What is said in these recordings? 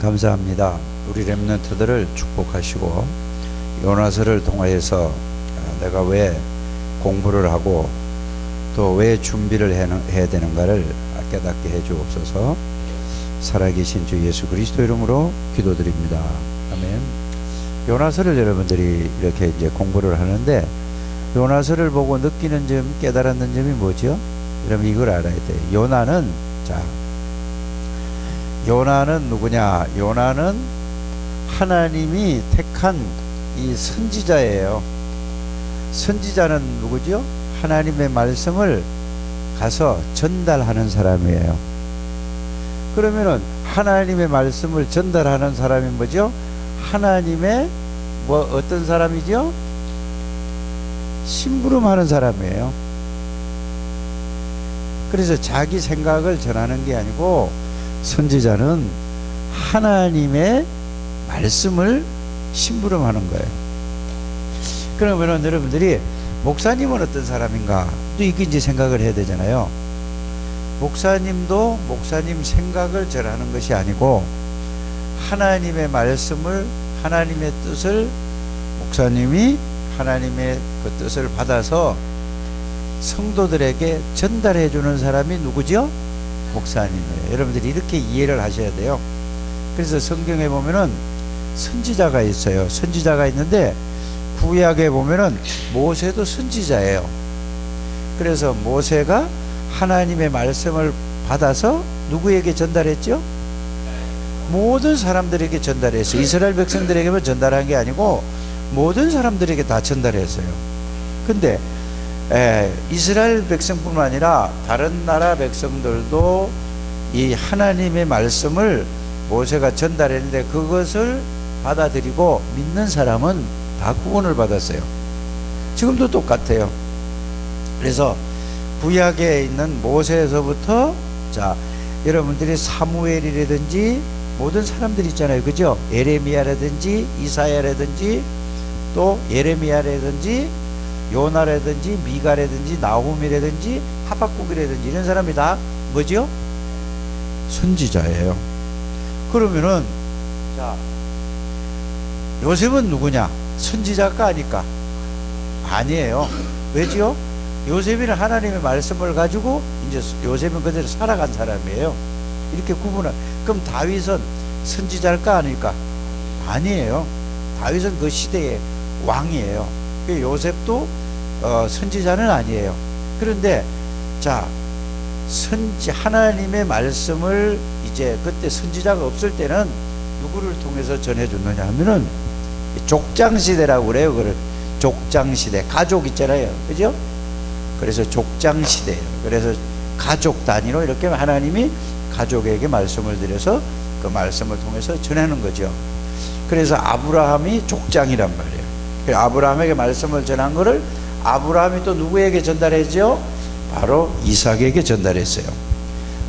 감사합니다. 우리 렘넌트들을 축복하시고 요나서를 통하여서 아, 내가 왜 공부를 하고 또 왜 준비를 해- 해야 되는가를 깨닫게 해 주옵소서. 살아계신 주 예수 그리스도 이름으로 기도드립니다. 아멘. 요나서를 여러분들이 이렇게 이제 공부를 하는데 요나서를 보고 느끼는 점, 깨달았는 점이 뭐죠? 여러분 이걸 알아야 돼요. 요나는 자 요나는 누구냐? 요나는 하나님이 택한 이 선지자예요. 선지자는 누구죠? 하나님의 말씀을 가서 전달하는 사람이에요. 그러면은 하나님의 말씀을 전달하는 사람이 뭐죠? 하나님의 뭐 어떤 사람이죠? 심부름하는 사람이에요. 그래서 자기 생각을 전하는 게 아니고 선지자는 하나님의 말씀을 심부름하는 거예요. 그러면은 여러분들이 목사님은 어떤 사람인가? 또 이게 이제 생각을 해야 되잖아요. 목사님도 목사님 생각을 전하는 것이 아니고 하나님의 말씀을 하나님의 뜻을 목사님이 하나님의 그 뜻을 받아서 성도들에게 전달해 주는 사람이 누구죠? 목사님이에요. 여러분들이 이렇게 이해를 하셔야 돼요. 그래서 성경에 보면은 선지자가 있어요. 선지자가 있는데 구약에 보면은 모세도 선지자예요. 그래서 모세가 하나님의 말씀을 받아서 누구에게 전달했죠? 모든 사람들에게 전달했어요. 이스라엘 백성들에게만 전달한 게 아니고 모든 사람들에게 다 전달했어요. 근데 에, 이스라엘 백성뿐만 아니라 다른 나라 백성들도 이 하나님의 말씀을 모세가 전달했는데 그것을 받아들이고 믿는 사람은 다 구원을 받았어요. 지금도 똑같아요. 그래서 구약에 있는 모세에서부터 자 여러분들이 사무엘이라든지 모든 사람들 있잖아요. 그죠? 에레미야라든지 이사야라든지 또 예레미야라든지 요나라든지 미가라든지 나홈이라든지 하박국이라든지 이런 사람이 다 뭐죠? 선지자예요. 그러면은 자 요셉은 누구냐? 선지자가 아닐까? 아니에요. 왜지요? 요셉이는 하나님의 말씀을 가지고 이제 요셉은 그대로 살아간 사람이에요. 이렇게 구분을. 그럼 다윗은 선지자일까 아닐까? 아니에요. 다윗은 그 시대의 왕이에요. 그 요셉도 어, 선지자는 아니에요. 그런데 자 선지 하나님의 말씀을 이제 그때 선지자가 없을 때는 누구를 통해서 전해줬느냐 하면은 족장 시대라고 그래요. 그걸 족장 시대 가족 있잖아요. 그죠? 그래서 족장 시대예요. 그래서 가족 단위로 이렇게 하나님이 가족에게 말씀을 드려서 그 말씀을 통해서 전하는 거죠. 그래서 아브라함이 족장이란 말이에요. 그 아브라함에게 말씀을 전한 거를 아브라함이 또 누구에게 전달했죠? 바로 이삭에게 전달했어요.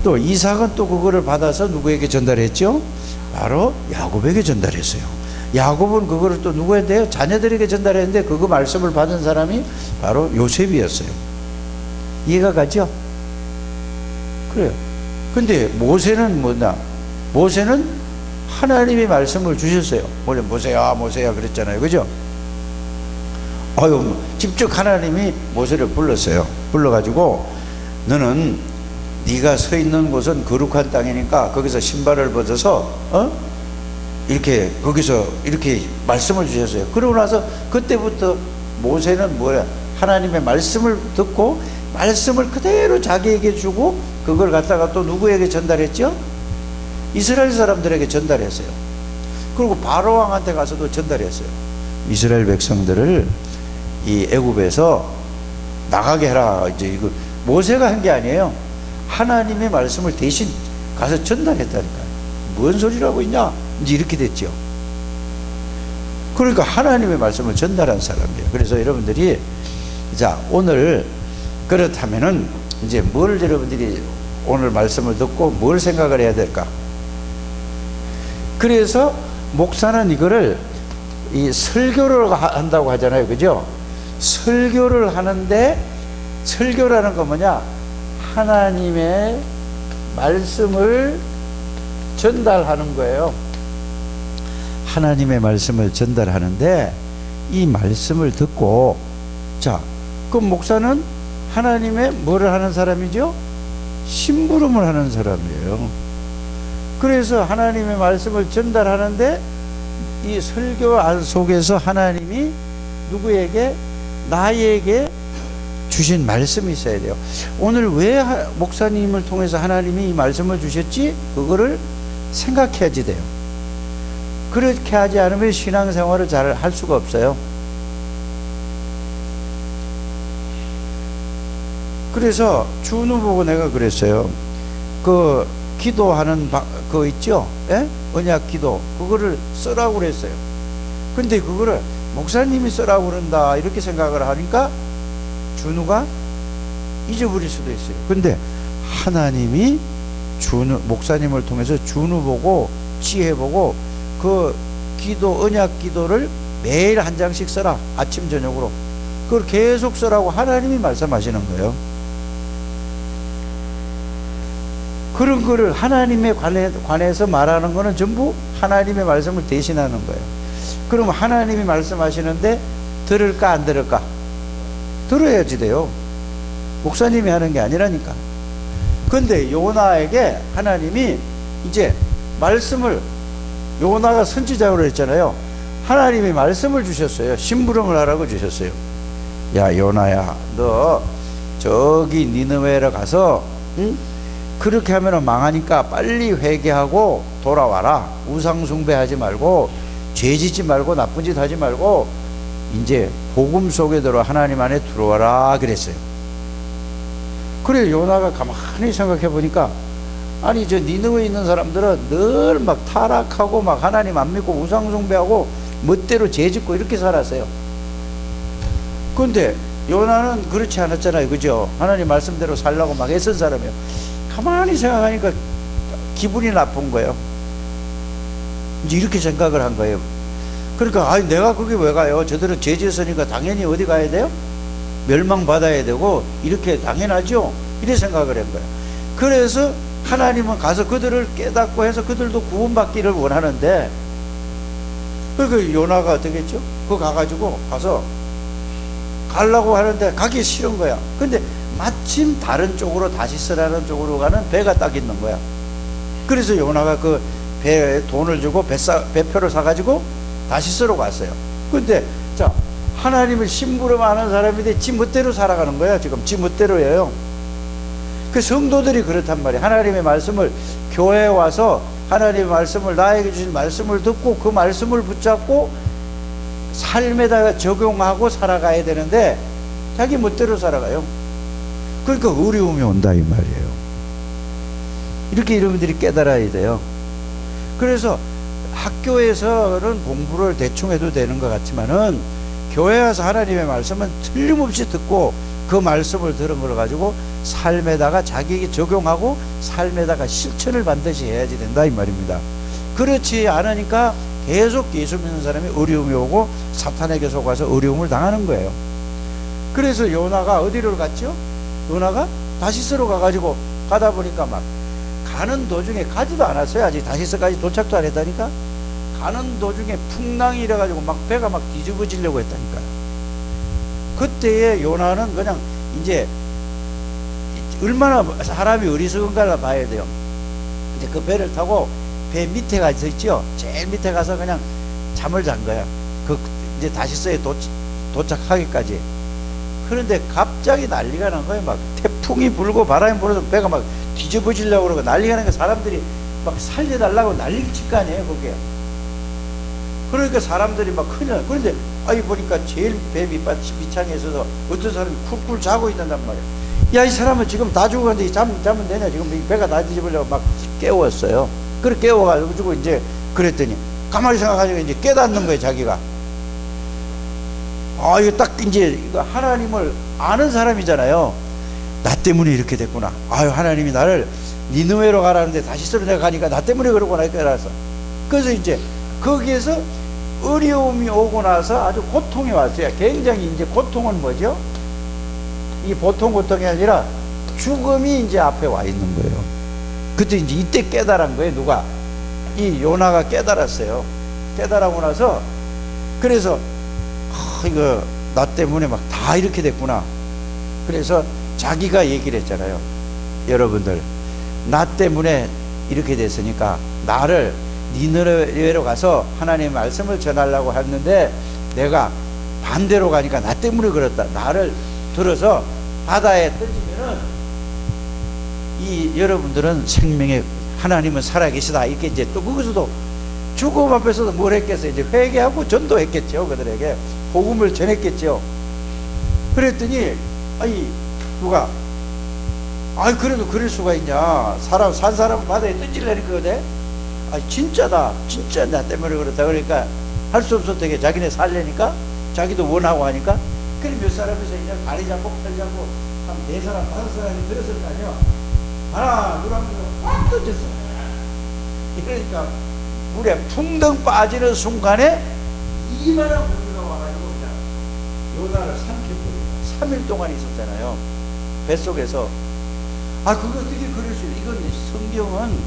또 이삭은 또 그거를 받아서 누구에게 전달했죠? 바로 야곱에게 전달했어요. 야곱은 그거를 또 누구한테요? 자녀들에게 전달했는데 그거 말씀을 받은 사람이 바로 요셉이었어요. 이해가 가죠? 그래요. 근데 모세는 뭐냐? 모세는 하나님의 말씀을 주셨어요. 원래 모세야, 모세야 그랬잖아요. 그죠? 아유, 직접 하나님이 모세를 불렀어요. 불러가지고 너는 네가 서 있는 곳은 거룩한 땅이니까 거기서 신발을 벗어서 어? 이렇게 거기서 이렇게 말씀을 주셨어요. 그러고 나서 그때부터 모세는 뭐야? 하나님의 말씀을 듣고 말씀을 그대로 자기에게 주고 그걸 갖다가 또 누구에게 전달했죠? 이스라엘 사람들에게 전달했어요. 그리고 바로 왕한테 가서도 전달했어요. 이스라엘 백성들을 이 애굽에서 나가게 해라. 이제 이거 모세가 한 게 아니에요. 하나님의 말씀을 대신 가서 전달했다니까요. 뭔 소리라고 있냐? 이제 이렇게 됐죠. 그러니까 하나님의 말씀을 전달한 사람이에요. 그래서 여러분들이 자 오늘 그렇다면은 이제 뭘 여러분들이 오늘 말씀을 듣고 뭘 생각을 해야 될까? 그래서 목사는 이거를 이 설교를 하- 한다고 하잖아요. 그죠? 설교를 하는데 설교라는 건 뭐냐? 하나님의 말씀을 전달하는 거예요. 하나님의 말씀을 전달하는데 이 말씀을 듣고 자, 그 목사는 하나님의 뭐를 하는 사람이죠? 심부름을 하는 사람이에요. 그래서 하나님의 말씀을 전달하는데 이 설교 안 속에서 하나님이 누구에게 나에게 주신 말씀이 있어야 돼요. 오늘 왜 하- 목사님을 통해서 하나님이 이 말씀을 주셨지? 그거를 생각해야지 돼요. 그렇게 하지 않으면 신앙생활을 잘 할 수가 없어요. 그래서 준우 보고 내가 그랬어요. 그 기도하는 바, 그 있죠? 예? 언약 기도 그거를 쓰라고 그랬어요. 근데 그거를 목사님이 쓰라고 그런다 이렇게 생각을 하니까 준우가 잊어버릴 수도 있어요. 근데 하나님이 준우 목사님을 통해서 준우 보고 지혜 보고 그 기도 언약 기도를 매일 한 장씩 써라 아침 저녁으로 그걸 계속 쓰라고 하나님이 말씀하시는 거예요. 그런 거를 하나님에 관해, 관해서 말하는 거는 전부 하나님의 말씀을 대신하는 거예요. 그럼 하나님이 말씀하시는데 들을까 안 들을까? 들어야지 돼요. 목사님이 하는 게 아니라니까. 근데 요나에게 하나님이 이제 말씀을 요나가 선지자로 했잖아요. 하나님이 말씀을 주셨어요. 심부름을 하라고 주셨어요. 야 요나야, 너 저기 니느웨로 가서 응? 그렇게 하면 망하니까 빨리 회개하고 돌아와라. 우상 숭배하지 말고 죄 짓지 말고 나쁜 짓 하지 말고 이제 복음 속에 들어 하나님 안에 들어와라 그랬어요. 그래 요나가 가만히 생각해 보니까 아니 저 니느웨에 있는 사람들은 늘 막 타락하고 막 하나님 안 믿고 우상 숭배하고 멋대로 죄 짓고 이렇게 살았어요. 근데 요나는 그렇지 않았잖아요. 그죠? 하나님 말씀대로 살라고 막 애쓴 사람이에요. 가만히 생각하니까 기분이 나쁜 거예요. 이렇게 생각을 한 거예요. 그러니까 아니 내가 거기 왜 가요? 저들은 죄 지었으니까 당연히 어디 가야 돼요? 멸망받아야 되고 이렇게 당연하죠. 이래 생각을 한 거예요. 그래서 하나님은 가서 그들을 깨닫고 해서 그들도 구원받기를 원하는데 그 요나가 했죠? 그거 가가지고 가서 가려고 하는데 가기 싫은 거야. 근데 마침 다른 쪽으로 다시 쓰라는 쪽으로 가는 배가 딱 있는 거야. 그래서 요나가 그 배에 돈을 주고 배사, 배표를 사가지고 다시 쓰러 갔어요. 근데 자 하나님을 심부름 하는 사람인데 지 멋대로 살아가는 거야 지금 지 멋대로예요. 그 성도들이 그렇단 말이야. 하나님의 말씀을 교회에 와서 하나님의 말씀을 나에게 주신 말씀을 듣고 그 말씀을 붙잡고 삶에다가 적용하고 살아가야 되는데 자기 멋대로 살아가요. 그러니까 어려움이 온다 이 말이에요. 이렇게 여러분들이 깨달아야 돼요. 그래서 학교에서는 공부를 대충 해도 되는 것 같지만은 교회 와서 하나님의 말씀은 틀림없이 듣고 그 말씀을 들은 걸 가지고 삶에다가 자기에게 적용하고 삶에다가 실천을 반드시 해야지 된다 이 말입니다. 그렇지 않으니까 계속 예수 믿는 사람이 어려움이 오고 사탄에게 속아서 어려움을 당하는 거예요. 그래서 요나가 어디로 갔죠? 요나가 다시스로 가가지고 가다 보니까 막 가는 도중에 가지도 않았어요. 아직 다시스까지 도착도 안 했다니까. 가는 도중에 풍랑이 이래가지고 막 배가 막 뒤집어지려고 했다니까요. 그때에 요나는 그냥 이제 얼마나 사람이 어리석은가를 봐야 돼요. 이제 그 배를 타고 배 밑에 가서 있죠. 제일 밑에 가서 그냥 잠을 잔 거야. 그 이제 다시스에 도, 도착하기까지. 그런데 갑자기 난리가 난 거예요. 막 태풍이 불고 바람이 불어서 배가 막 뒤집어지려고 그러고 난리가 나니까 사람들이 막 살려달라고 난리를 칠 거 아니에요, 거기에. 그러니까 사람들이 막 큰일 나. 그런데 아이 보니까 제일 배 밑밭 밑창에 있어서 어떤 사람이 쿨쿨 자고 있는단 말이야. 야, 이 사람은 지금 다 죽었는데 잠, 잠은 되냐? 지금 이 배가 다 뒤집으려고 막 깨웠어요. 그래 깨워가지고 이제 그랬더니 가만히 생각하니까 이제 깨닫는 거예요, 자기가. 아, 이거 딱 이제 이거 하나님을 아는 사람이잖아요. 나 때문에 이렇게 됐구나. 아유, 하나님이 나를 니누웨로 가라는데 다시 쓰러 내가 가니까 나 때문에 그러구나. 알아서. 그래서 이제 거기에서 어려움이 오고 나서 아주 고통이 왔어요. 굉장히 이제 고통은 뭐죠? 이 보통 고통이 아니라 죽음이 이제 앞에 와 있는 거예요. 그때 이제 이때 깨달은 거예요. 누가? 이 요나가 깨달았어요. 깨달아고 나서 그래서 아, 이거 나 때문에 막 다 이렇게 됐구나. 그래서 자기가 얘기를 했잖아요. 여러분들 나 때문에 이렇게 됐으니까 나를 니느웨로 가서 하나님의 말씀을 전하려고 했는데 내가 반대로 가니까 나 때문에 그렇다. 나를 들어서 바다에 던지면은 이 여러분들은 생명의 하나님은 살아계시다. 이렇게 이제 또 거기서도 죽음 앞에서도 뭘 했겠어요? 이제 회개하고 전도했겠죠. 그들에게 복음을 전했겠죠. 그랬더니 아니 누가 아이 그래도 그럴 수가 있냐? 사람 산 사람 바다에 던질라니까 그래? 아 진짜다. 진짜 나 때문에 그렇다. 그러니까 할 수 없었대게 자기네 살려니까 자기도 원하고 하니까 그래 몇 사람에서 이제 다리 잡고 팔 잡고 한 네 사람 다섯 사람이 들었을 거 아니야. 하나 둘 하면서 꽉 던졌어. 이러니까 물에 풍덩 빠지는 순간에 이만한 고기가 와가지고 그냥 요나를 삼켰거든요. 3일 동안 있었잖아요. 뱃속에서. 아, 그거 어떻게 그럴 수, 이건 성경은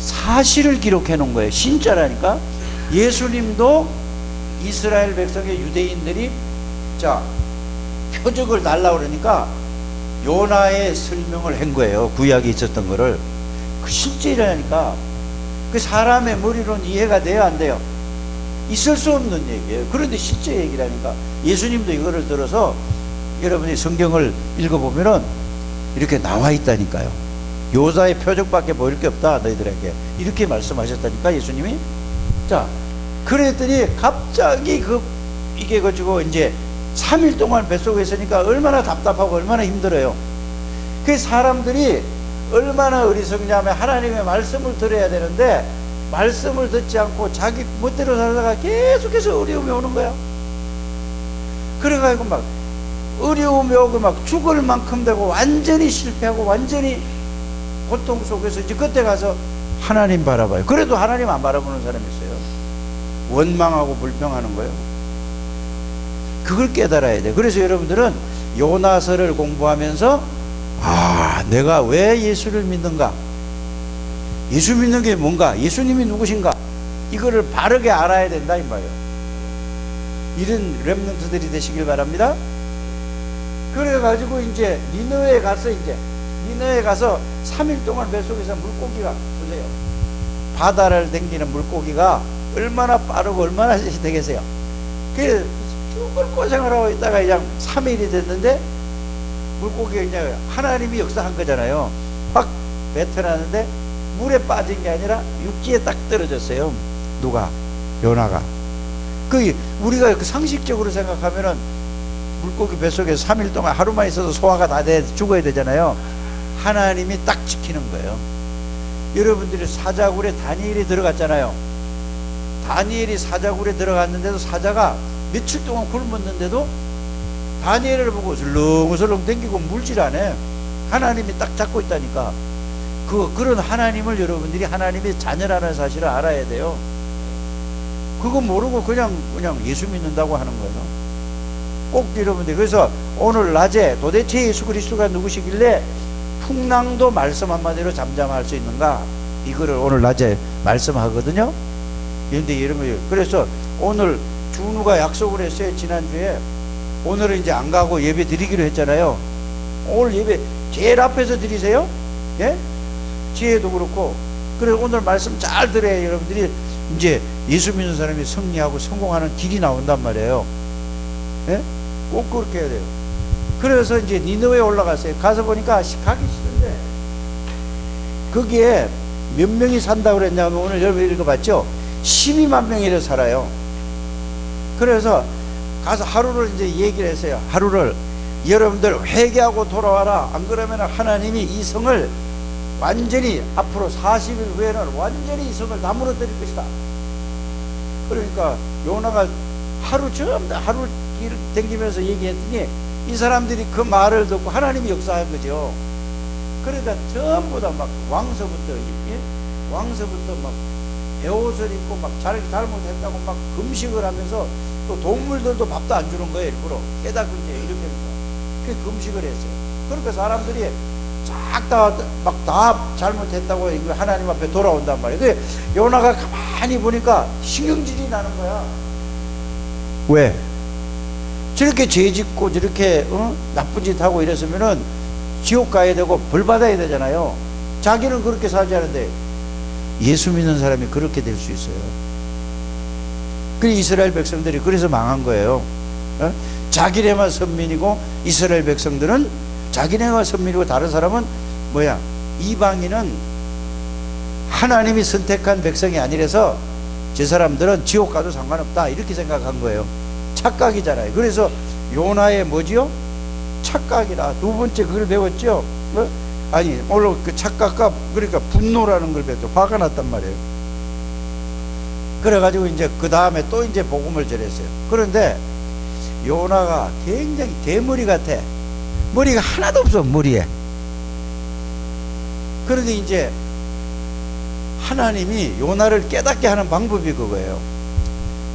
사실을 기록해 놓은 거예요. 진짜라니까. 예수님도 이스라엘 백성의 유대인들이 자, 표적을 달라 그러니까 요나의 설명을 한 거예요. 구약에 있었던 거를. 그 실제라니까. 그 사람의 머리로는 이해가 돼야 안 돼요. 있을 수 없는 얘기예요. 그런데 실제 얘기라니까. 예수님도 이거를 들어서 여러분이 성경을 읽어보면은 이렇게 나와 있다니까요. 요사의 표적밖에 보일 게 없다, 너희들에게. 이렇게 말씀하셨다니까, 예수님이. 자, 그랬더니 갑자기 그, 이게 가지고 이제 3일 동안 뱃속에 있으니까 얼마나 답답하고 얼마나 힘들어요. 그 사람들이 얼마나 어리석냐면 하나님의 말씀을 들어야 되는데 말씀을 듣지 않고 자기 멋대로 살다가 계속해서 어려움이 오는 거야. 그래가지고 막 어려움이 오고 막 죽을 만큼 되고 완전히 실패하고 완전히 고통 속에서 이제 그때 가서 하나님 바라봐요. 그래도 하나님 안 바라보는 사람이 있어요. 원망하고 불평하는 거예요. 그걸 깨달아야 돼. 그래서 여러분들은 요나서를 공부하면서 아, 내가 왜 예수를 믿는가? 예수 믿는 게 뭔가? 예수님이 누구신가? 이거를 바르게 알아야 된다 이 말이에요. 이런 렘넌트들이 되시길 바랍니다. 그래가지고 이제 니너에 가서 이제 니너에 가서 3일 동안 뱃속에서 물고기가 보세요. 바다를 댕기는 물고기가 얼마나 빠르고 얼마나 되겠어요. 그 죽을 고생을 하고 있다가 그냥 3일이 됐는데 물고기가 그냥 하나님이 역사한 거잖아요. 확 뱉어놨는데 물에 빠진 게 아니라 육지에 딱 떨어졌어요. 누가? 요나가. 그 우리가 그 상식적으로 생각하면은 물고기 뱃속에 3일 동안 하루만 있어도 소화가 다 돼 죽어야 되잖아요. 하나님이 딱 지키는 거예요. 여러분들이 사자굴에 다니엘이 들어갔잖아요. 다니엘이 사자굴에 들어갔는데도 사자가 며칠 동안 굶었는데도 다니엘을 보고 슬렁슬렁 댕기고 물질 안 해. 하나님이 딱 잡고 있다니까. 그, 그런 하나님을 여러분들이 하나님의 자녀라는 사실을 알아야 돼요. 그거 모르고 그냥, 그냥 예수 믿는다고 하는 거예요. 꼭 여러분들. 그래서 오늘 낮에 도대체 예수 그리스도가 누구시길래 풍랑도 말씀 한마디로 잠잠할 수 있는가? 이거를 오늘 낮에 말씀하거든요. 그런데 이런 거예요. 그래서 오늘 준우가 약속을 했어요. 지난주에. 오늘은 이제 안 가고 예배 드리기로 했잖아요. 오늘 예배 제일 앞에서 드리세요. 예? 지혜도 그렇고. 그래서 오늘 말씀 잘 들어야 여러분들이 이제 예수 믿는 사람이 승리하고 성공하는 길이 나온단 말이에요. 예? 꼭 그렇게 해야 돼요. 그래서 이제 니느웨에 올라갔어요. 가서 보니까 가기 싫은데 거기에 몇 명이 산다고 그랬냐면 오늘 여러분 읽어봤죠? 12만 명이 살아요. 그래서 가서 하루를 이제 얘기를 했어요. 하루를 여러분들 회개하고 돌아와라. 안 그러면 하나님이 이 성을 완전히 앞으로 40일 후에는 완전히 이 성을 다 무너뜨릴 것이다. 그러니까 요나가 하루 전부 하루 길 댕기면서 얘기했더니 이 사람들이 그 말을 듣고 하나님이 역사한 거죠. 그러니까 전부 다 막 왕서부터 예? 왕서부터 막 배옷을 입고 막 잘, 잘못했다고 막 금식을 하면서 또 동물들도 밥도 안 주는 거예요 일부러 깨닫고 이제 이렇게 그 금식을 했어요 그러니까 사람들이 쫙 다 막 다 잘못했다고 이거 하나님 앞에 돌아온단 말이에요 그 요나가 가만히 보니까 신경질이 나는 거야. 왜? 저렇게 죄 짓고 저렇게 어? 나쁜 짓 하고 이랬으면은 지옥 가야 되고 벌 받아야 되잖아요. 자기는 그렇게 살지 않은데 예수 믿는 사람이 그렇게 될 수 있어요. 그 이스라엘 백성들이 그래서 망한 거예요. 어? 자기네만 선민이고 이스라엘 백성들은 자기네만 선민이고 다른 사람은 뭐야? 이방인은 하나님이 선택한 백성이 아니라서 저 사람들은 지옥 가도 상관없다 이렇게 생각한 거예요. 착각이잖아요. 그래서 요나의 뭐지요? 착각이라 두 번째 그걸 배웠죠. 뭐? 아니 물론 그 착각과 그러니까 분노라는 걸 배웠죠. 화가 났단 말이에요. 그래가지고 이제 그 다음에 또 이제 복음을 전했어요. 그런데 요나가 굉장히 대머리 같아. 머리가 하나도 없어 머리에. 그런데 이제 하나님이 요나를 깨닫게 하는 방법이 그거예요.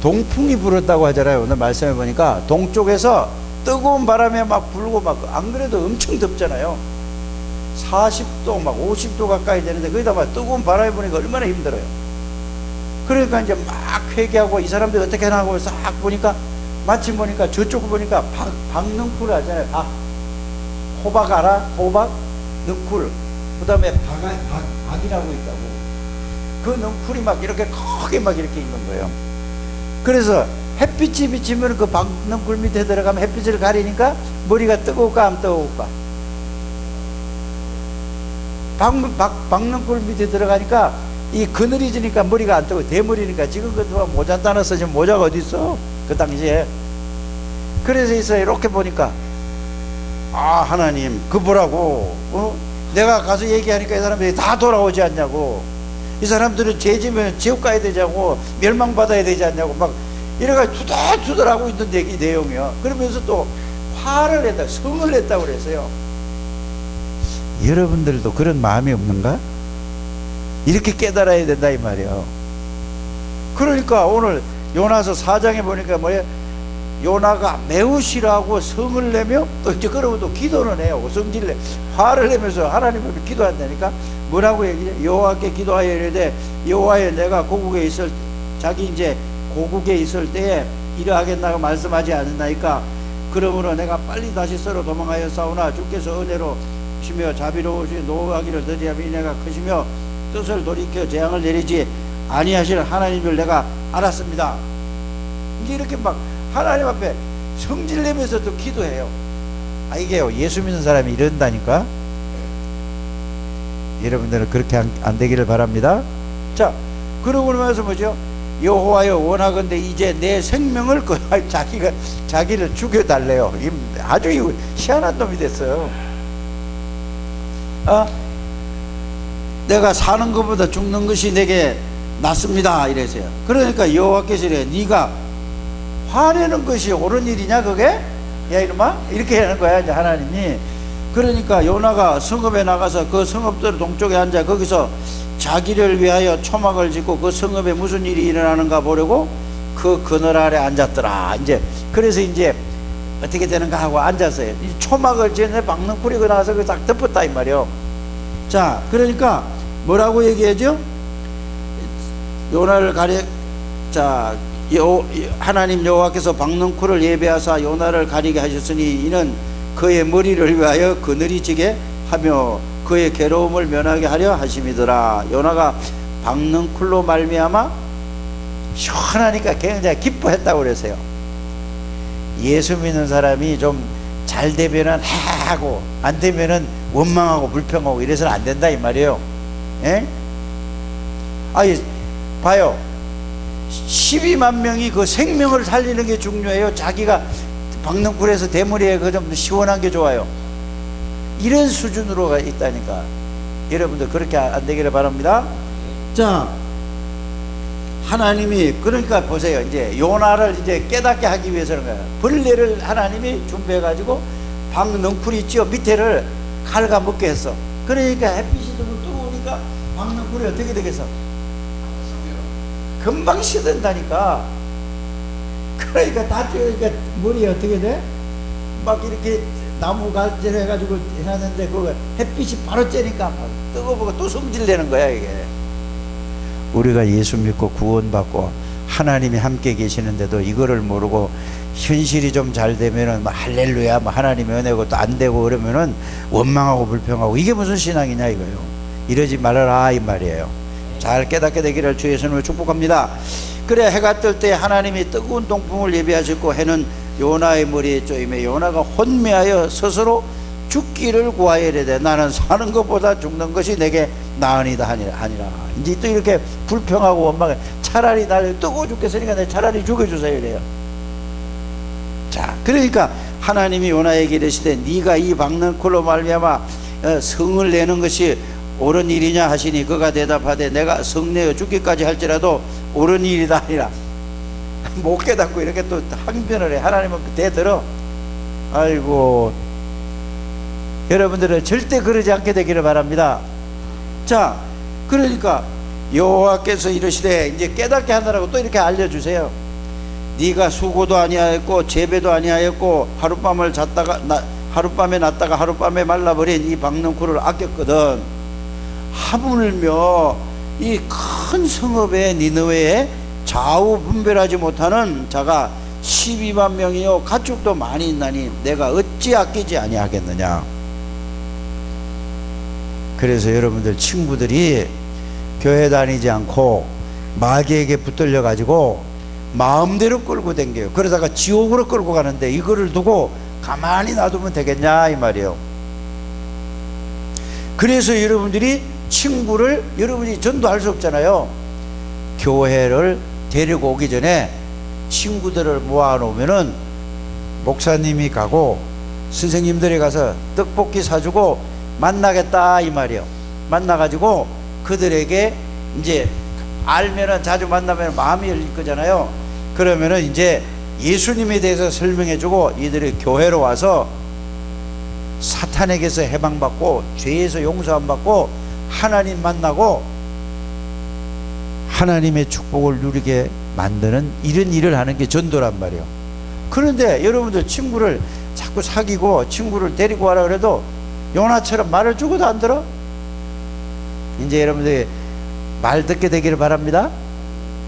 동풍이 불었다고 하잖아요. 오늘 말씀해 보니까 동쪽에서 뜨거운 바람에 막 불고 막 안 그래도 엄청 덥잖아요. 40도 막 50도 가까이 되는데 거기다 막 뜨거운 바람이 부니까 얼마나 힘들어요. 그러니까 이제 막 회개하고 이 사람들이 어떻게 하나 하고 싹 보니까 마침 보니까 저쪽 보니까 박, 박능쿨 하잖아요. 박. 호박 알아? 호박? 능쿨. 그 다음에 박, 박, 박이라고 있다고. 그 능쿨이 막 이렇게 크게 막 이렇게 있는 거예요. 그래서 햇빛이 비치면 그 박능쿨 밑에 들어가면 햇빛을 가리니까 머리가 뜨거울까 안 뜨거울까? 박, 박, 박능쿨 밑에 들어가니까 이 그늘이 지니까 머리가 안 뜨고 대머리니까 지금 그 모자 따라서 지금 모자가 어디 있어? 그 당시에. 그래서 있어 이렇게 보니까 아 하나님 그 보라고 어? 내가 가서 얘기하니까 이 사람들이 다 돌아오지 않냐고 이 사람들은 죄지면 지옥 가야 되자고 멸망받아야 되지 않냐고 막 이래가 투덜투덜하고 있는 얘기 내용이야 그러면서 또 화를 냈다 성을 냈다고 그랬어요 여러분들도 그런 마음이 없는가? 이렇게 깨달아야 된다 이 말이에요 그러니까 오늘 요나서 4장에 보니까 뭐예요? 요나가 매우 싫어하고 성을 내며 또 이제 그러고 또 기도는 해요. 성질 내 화를 내면서 하나님 앞에 기도한다니까 뭐라고 얘기해? 여호와께 기도하여 이르되 여호와여 내가 고국에 있을 자기 이제 고국에 있을 때에 이러하겠나고 말씀하지 않았나이까 그러므로 내가 빨리 다시 서로 도망하여 싸우나 주께서 은혜로 시며 자비로우시 노하기를 더디하면 내가 크시며 뜻을 돌이켜 재앙을 내리지 아니하실 하나님을 내가 알았습니다. 이게 이렇게 막 하나님 앞에 성질 내면서 또 기도해요. 아 이게요 예수 믿는 사람이 이런다니까. 여러분들은 그렇게 안, 안 되기를 바랍니다. 자 그러고 나서 뭐죠? 여호와여 원하건대 이제 내 생명을 그 자기가 자기를 죽여 달래요. 아주 희한한 놈이 됐어요. 어? 내가 사는 것보다 죽는 것이 내게 낫습니다. 이래서요. 그러니까 여호와께서 이래 네가 화내는 것이 옳은 일이냐 그게? 야 이놈아 이렇게 하는 거야 이제 하나님이 그러니까 요나가 성읍에 나가서 그 성읍들 동쪽에 앉아 거기서 자기를 위하여 초막을 짓고 그 성읍에 무슨 일이 일어나는가 보려고 그 그늘 아래 앉았더라. 이제 그래서 이제 어떻게 되는가 하고 앉았어요 이 초막을 지는데 박능 뿌리고 나서 그딱 덮었다 이 말이요. 자 그러니까 뭐라고 얘기하죠? 요나를 가려 자 여, 하나님 여호와께서 박능쿨을 예배하사 요나를 가리게 하셨으니 이는 그의 머리를 위하여 그늘이 지게 하며 그의 괴로움을 면하게 하려 하심이더라 요나가 박능쿨로 말미암아 시원하니까 굉장히 기뻐했다고 그랬어요 예수 믿는 사람이 좀 잘 되면은 하고 안 되면은 원망하고 불평하고 이래서는 안 된다 이 말이에요 예? 아니 봐요 12만 명이 그 생명을 살리는 게 중요해요. 자기가 박능굴에서 대머리에 그 좀 시원한 게 좋아요. 이런 수준으로 가 있다니까. 여러분들 그렇게 안 되기를 바랍니다. 자, 하나님이 그러니까 보세요. 이제 요나를 이제 깨닫게 하기 위해서는 거예요. 벌레를 하나님이 준비해 가지고 박능쿨 있죠. 밑에를 칼과 먹게 했어. 그러니까 햇빛이 좀 뜨거우니까 박능쿨이 어떻게 되겠어? 금방 시든다니까. 그러니까 다 뛰니까 머리 어떻게 돼? 막 이렇게 나무 갈질 해가지고 해놨는데 그거 햇빛이 바로 쬐니까 뜨거워고 또 성질 내는 거야 이게. 우리가 예수 믿고 구원받고 하나님이 함께 계시는데도 이거를 모르고 현실이 좀 잘 되면은 뭐 할렐루야 뭐 하나님의 은혜고 또 안 되고 그러면은 원망하고 불평하고 이게 무슨 신앙이냐 이거요. 이러지 말아라 이 말이에요. 잘 깨닫게 되기를 주의 예수님을 축복합니다. 그래 해가 뜰 때 하나님이 뜨거운 동풍을 예비하셨고 해는 요나의 머리에 쪼임에 요나가 혼미하여 스스로 죽기를 구하여 이르되 나는 사는 것보다 죽는 것이 내게 나으니다 하니라, 하니라. 이제 또 이렇게 불평하고 원망해 차라리 나를 뜨고 죽겠으니까 내 차라리 죽여주세요 이래요. 자, 그러니까 하나님이 요나에게 이르시되 네가 이 박는 콜로 말미암아 어, 성을 내는 것이 옳은 일이냐 하시니 그가 대답하되 내가 성내어 죽기까지 할지라도 옳은 일이다 아니라. 못 깨닫고 이렇게 또 항변을 해. 하나님은 대들어. 아이고. 여러분들은 절대 그러지 않게 되기를 바랍니다. 자 그러니까 여호와께서 이르시되 이제 깨닫게 하느라고 또 이렇게 알려주세요. 네가 수고도 아니하였고 재배도 아니하였고 하룻밤을 잤다가 나, 하룻밤에 났다가 하룻밤에 말라버린 이 박능쿨을 아꼈거든 하물며 이 큰 성읍의 니느웨에 좌우 분별하지 못하는 자가 12만 명이요 가축도 많이 있나니 내가 어찌 아끼지 아니하겠느냐? 그래서 여러분들 친구들이 교회 다니지 않고 마귀에게 붙들려 가지고 마음대로 끌고 댕겨요. 그러다가 지옥으로 끌고 가는데 이거를 두고 가만히 놔두면 되겠냐 이 말이에요. 그래서 여러분들이 친구를 여러분이 전도할 수 없잖아요. 교회를 데리고 오기 전에 친구들을 모아놓으면은 목사님이 가고 선생님들이 가서 떡볶이 사주고 만나겠다 이 말이요. 만나가지고 그들에게 이제 알면은 자주 만나면 마음이 열릴 거잖아요. 그러면은 이제 예수님에 대해서 설명해주고 이들이 교회로 와서 사탄에게서 해방받고 죄에서 용서함 받고 하나님 만나고 하나님의 축복을 누리게 만드는 이런 일을 하는 게 전도란 말이에요. 그런데 여러분들 친구를 자꾸 사귀고 친구를 데리고 와라 그래도 요나처럼 말을 주고도 안 들어? 이제 여러분들이 말 듣게 되기를 바랍니다.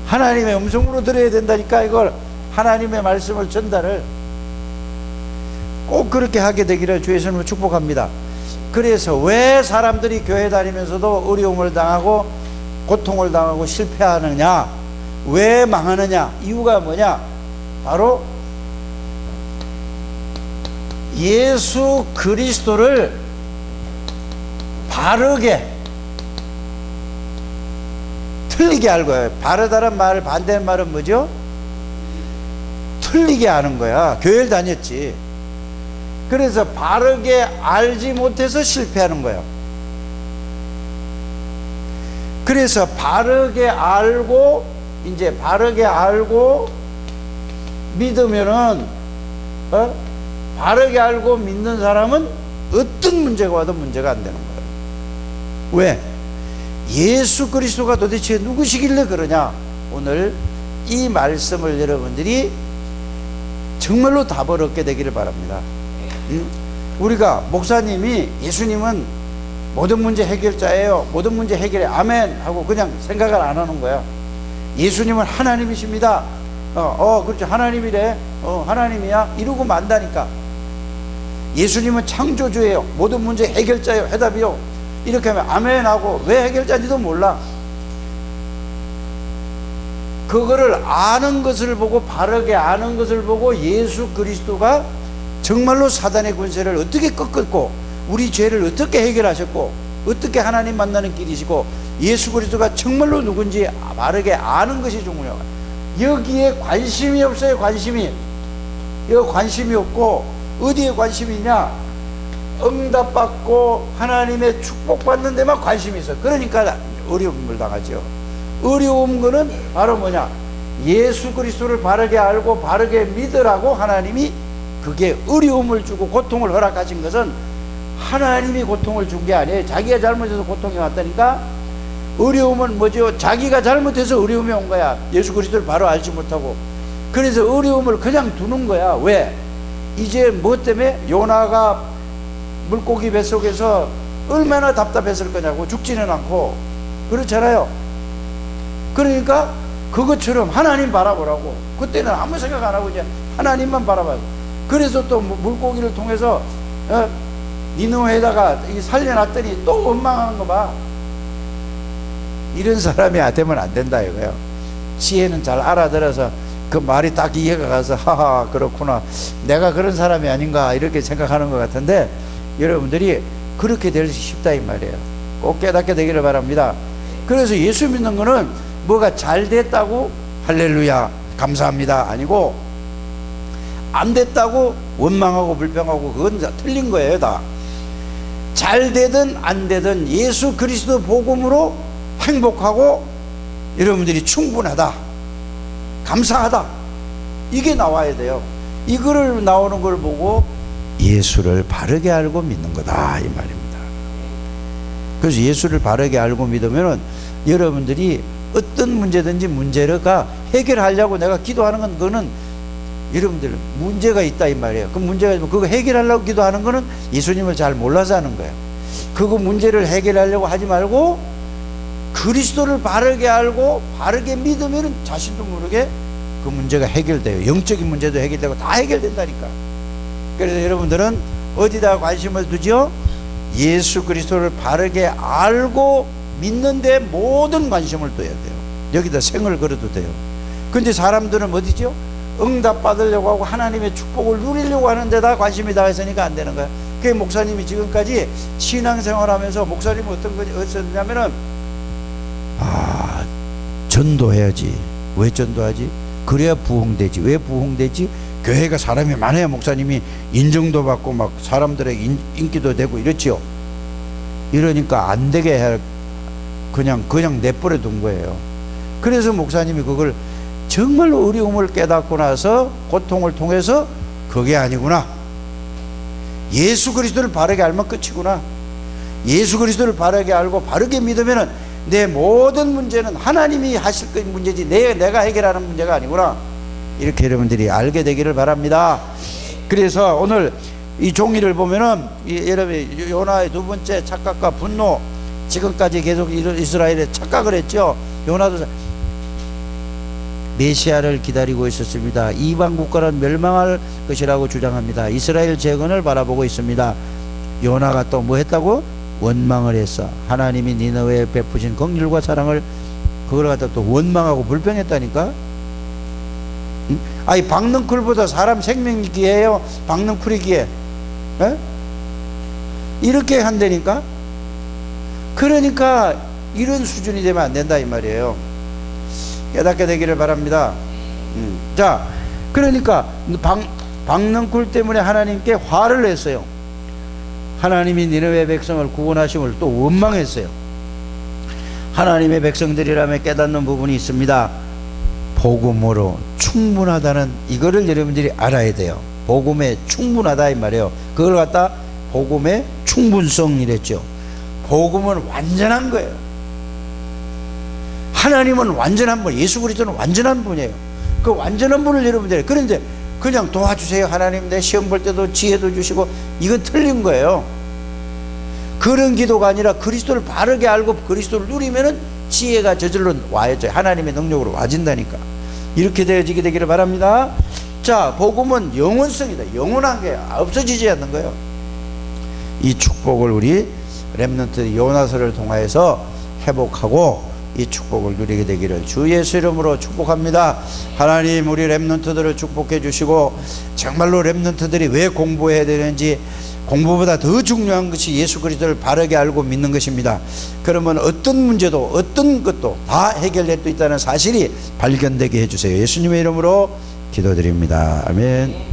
하나님의 음성으로 들어야 된다니까 이걸 하나님의 말씀을 전달을 꼭 그렇게 하게 되기를 주 예수님을 축복합니다. 그래서 왜 사람들이 교회 다니면서도 어려움을 당하고 고통을 당하고 실패하느냐? 왜 망하느냐? 이유가 뭐냐? 바로 예수 그리스도를 바르게 틀리게 알고요. 바르다는 말 반대의 말은 뭐죠? 틀리게 아는 거야. 교회를 다녔지. 그래서 바르게 알지 못해서 실패하는 거예요. 그래서 바르게 알고 이제 바르게 알고 믿으면은 어? 바르게 알고 믿는 사람은 어떤 문제가 와도 문제가 안 되는 거예요. 왜? 예수 그리스도가 도대체 누구시길래 그러냐? 오늘 이 말씀을 여러분들이 정말로 답을 얻게 되기를 바랍니다. 응? 우리가 목사님이 예수님은 모든 문제 해결자예요. 모든 문제 해결해. 아멘. 하고 그냥 생각을 안 하는 거야. 예수님은 하나님이십니다. 어, 어, 그렇죠. 하나님이래. 어, 하나님이야. 이러고 만다니까. 예수님은 창조주예요. 모든 문제 해결자예요. 해답이요. 이렇게 하면 아멘 하고 왜 해결자인지도 몰라. 그거를 아는 것을 보고 바르게 아는 것을 보고 예수 그리스도가 정말로 사단의 군세를 어떻게 꺾었고 우리 죄를 어떻게 해결하셨고 어떻게 하나님 만나는 길이시고 예수 그리스도가 정말로 누군지 바르게 아는 것이 중요해요. 여기에 관심이 없어요. 관심이. 여기 관심이 없고 어디에 관심이 있냐? 응답받고 하나님의 축복받는 데만 관심이 있어. 그러니까 어려움을 당하죠. 어려운 거는 바로 뭐냐? 예수 그리스도를 바르게 알고 바르게 믿으라고 하나님이 그게 어려움을 주고 고통을 허락하신 것은 하나님이 고통을 준 게 아니에요. 자기가 잘못해서 고통이 왔다니까 어려움은 뭐죠? 자기가 잘못해서 어려움이 온 거야. 예수 그리스도를 바로 알지 못하고. 그래서 어려움을 그냥 두는 거야. 왜? 이제 뭐 때문에 요나가 물고기 뱃속에서 얼마나 답답했을 거냐고 죽지는 않고 그렇잖아요. 그러니까 그것처럼 하나님 바라보라고. 그때는 아무 생각 안 하고 이제 하나님만 바라봐요. 그래서 또 물- 물고기를 통해서 어? 니누에다가 이 살려놨더니 또 원망하는 거 봐. 이런 사람이 되면 안 된다 이거예요. 지혜는 잘 알아들어서 그 말이 딱 이해가 가서 하하 그렇구나. 내가 그런 사람이 아닌가 이렇게 생각하는 것 같은데 여러분들이 그렇게 될 수 쉽다 이 말이에요. 꼭 깨닫게 되기를 바랍니다. 그래서 예수 믿는 거는 뭐가 잘 됐다고 할렐루야 감사합니다 아니고 안 됐다고 원망하고 불평하고 그건 다 틀린 거예요 다. 잘 되든 안 되든 예수 그리스도 복음으로 행복하고 여러분들이 충분하다. 감사하다. 이게 나와야 돼요. 이거를 나오는 걸 보고 예수를 바르게 알고 믿는 거다 이 말입니다. 그래서 예수를 바르게 알고 믿으면 여러분들이 어떤 문제든지 문제가 해결하려고 내가 기도하는 건 그거는 여러분들 문제가 있다 이 말이에요. 그 문제가 있으면 그거 해결하려고 기도하는 거는 예수님을 잘 몰라서 하는 거예요. 그거 문제를 해결하려고 하지 말고 그리스도를 바르게 알고 바르게 믿으면 자신도 모르게 그 문제가 해결돼요. 영적인 문제도 해결되고 다 해결된다니까. 그래서 여러분들은 어디다 관심을 두죠? 예수 그리스도를 바르게 알고 믿는데 모든 관심을 둬야 돼요. 여기다 생을 걸어도 돼요. 근데 사람들은 어디죠? 응답 받으려고 하고 하나님의 축복을 누리려고 하는 데다 관심이 다 있으니까 안 되는 거야. 그게 목사님이 지금까지 신앙생활 하면서 목사님은 어떤 거지, 어쩌냐면은 아, 전도해야지. 왜 전도하지? 그래야 부흥되지. 왜 부흥되지? 교회가 사람이 많아야 목사님이 인정도 받고 막 사람들의 인, 인기도 되고 이렇지요. 이러니까 안 되게 해 그냥 그냥 내버려 둔 거예요. 그래서 목사님이 그걸 정말 어려움을 깨닫고 나서 고통을 통해서 그게 아니구나. 예수 그리스도를 바르게 알면 끝이구나. 예수 그리스도를 바르게 알고 바르게 믿으면은 내 모든 문제는 하나님이 하실 그 문제지 내, 내가 해결하는 문제가 아니구나. 이렇게 여러분들이 알게 되기를 바랍니다. 그래서 오늘 이 종이를 보면은 이, 여러분 요나의 두 번째 착각과 분노 지금까지 계속 이스- 이스라엘에 착각을 했죠. 요나도 메시아를 기다리고 있었습니다. 이방 국가는 멸망할 것이라고 주장합니다. 이스라엘 재건을 바라보고 있습니다. 요나가 또 뭐 했다고? 원망을 했어. 하나님이 니너웨에 베푸신 긍휼과 사랑을 그걸 갖다 또 원망하고 불평했다니까. 응? 아니 박능쿨보다 사람 생명이 귀해요. 박능쿨이 귀해. 에? 이렇게 한다니까. 그러니까 이런 수준이 되면 안 된다 이 말이에요. 깨닫게 되기를 바랍니다. 음. 자, 그러니까 박, 박능쿨 때문에 하나님께 화를 냈어요. 하나님이 니느웨 백성을 구원하심을 또 원망했어요. 하나님의 백성들이라면 깨닫는 부분이 있습니다. 복음으로 충분하다는 이거를 여러분들이 알아야 돼요. 복음에 충분하다 이 말이에요. 그걸 갖다 복음의 충분성이랬죠. 복음은 완전한 거예요. 하나님은 완전한 분, 예수 그리스도는 완전한 분이에요. 그 완전한 분을 여러분들이 그런데 그냥 도와주세요. 하나님 내 시험 볼 때도 지혜도 주시고 이건 틀린 거예요. 그런 기도가 아니라 그리스도를 바르게 알고 그리스도를 누리면은 지혜가 저절로 와야죠. 하나님의 능력으로 와진다니까. 이렇게 되어지게 되기를 바랍니다. 자, 복음은 영원성이다. 영원한 게 없어지지 않는 거예요. 이 축복을 우리 렘넌트 요나서를 통하여서 회복하고 이 축복을 누리게 되기를 주 예수 이름으로 축복합니다. 하나님 우리 렘넌트들을 축복해 주시고 정말로 렘넌트들이 왜 공부해야 되는지 공부보다 더 중요한 것이 예수 그리스도를 바르게 알고 믿는 것입니다. 그러면 어떤 문제도 어떤 것도 다 해결될 수 있다는 사실이 발견되게 해 주세요. 예수님의 이름으로 기도드립니다. 아멘.